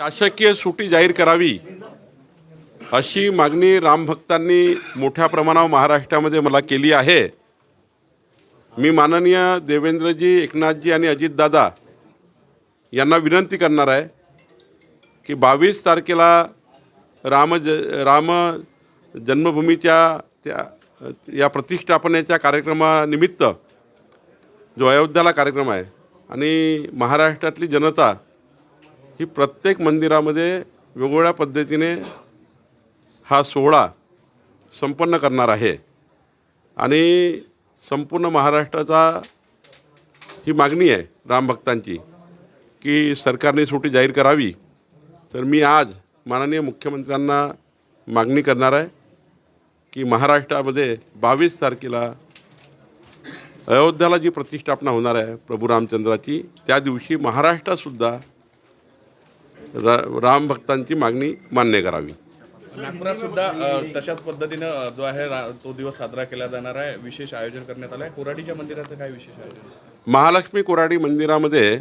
शासकीय सुटी जाहीर करावी अशी मागणी रामभक्तांनी मोठ्या प्रमाणावर महाराष्ट्रामध्ये मला केली आहे. मी माननीय देवेंद्रजी एकनाथजी आणि अजितदादा यांना विनंती करणार आहे की बावीस तारखेला राम ज राम जन्मभूमीच्या त्या या प्रतिष्ठापनेच्या कार्यक्रमानिमित्त जो अयोध्याला कार्यक्रम आहे आणि महाराष्ट्रातली जनता ही प्रत्येक मंदिरामध्ये वेगवेगळ्या पद्धतीने हा सोहळा संपन्न करणार आहे. आणि संपूर्ण महाराष्ट्राचा ही मागणी आहे रामभक्तांची की सरकारने सुटी जाहीर करावी. तर मी आज माननीय मुख्यमंत्र्यांना मागणी करणार आहे की महाराष्ट्रामध्ये बावीस तारखेला अयोध्याला जी प्रतिष्ठापना होणार आहे प्रभू रामचंद्राची त्या दिवशी महाराष्ट्रातसुद्धा रा रामभक्तांची मागणी मान्य करावी. नागपुरात सुद्धा तशाच पद्धतीनं जो आहे तो दिवस साजरा केला जाणार आहे. विशेष आयोजन करण्यात आलं आहे कोराडीच्या मंदिराचं काय विशेष आयोजन? महालक्ष्मी कोराडी मंदिरामध्ये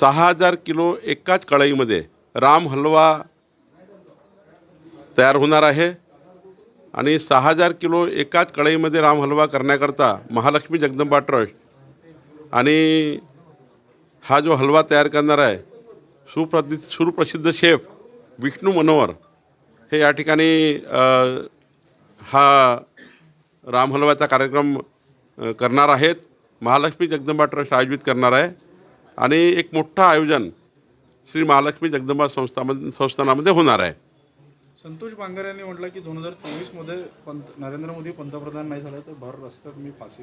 सहा हजार किलो एकाच कढईमध्ये राम हलवा तयार होणार आहे आणि सहा हजार किलो एकाच कढईमध्ये राम हलवा करण्याकरता महालक्ष्मी जगदंबा ट्रस्ट आणि हा जो हलवा तयार करणार आहे सुप्रदि सुप्रसिद्ध शेफ विष्णू मनोहर हे या ठिकाणी हा राम हलवाचा कार्यक्रम करणार आहेत. महालक्ष्मी जगदंबा ट्रस्ट आयोजित करणार आहे. आणि एक मोठं आयोजन श्री महालक्ष्मी जगदंबा संस्थामध्ये संस्थानामध्ये होणार आहे. संतोष बांगर यांनी म्हटलं की दोन हजार चोवीसमध्ये पंत नरेंद्र मोदी पंतप्रधान नाही झाले तर भर रस्त्यात मी फाशी.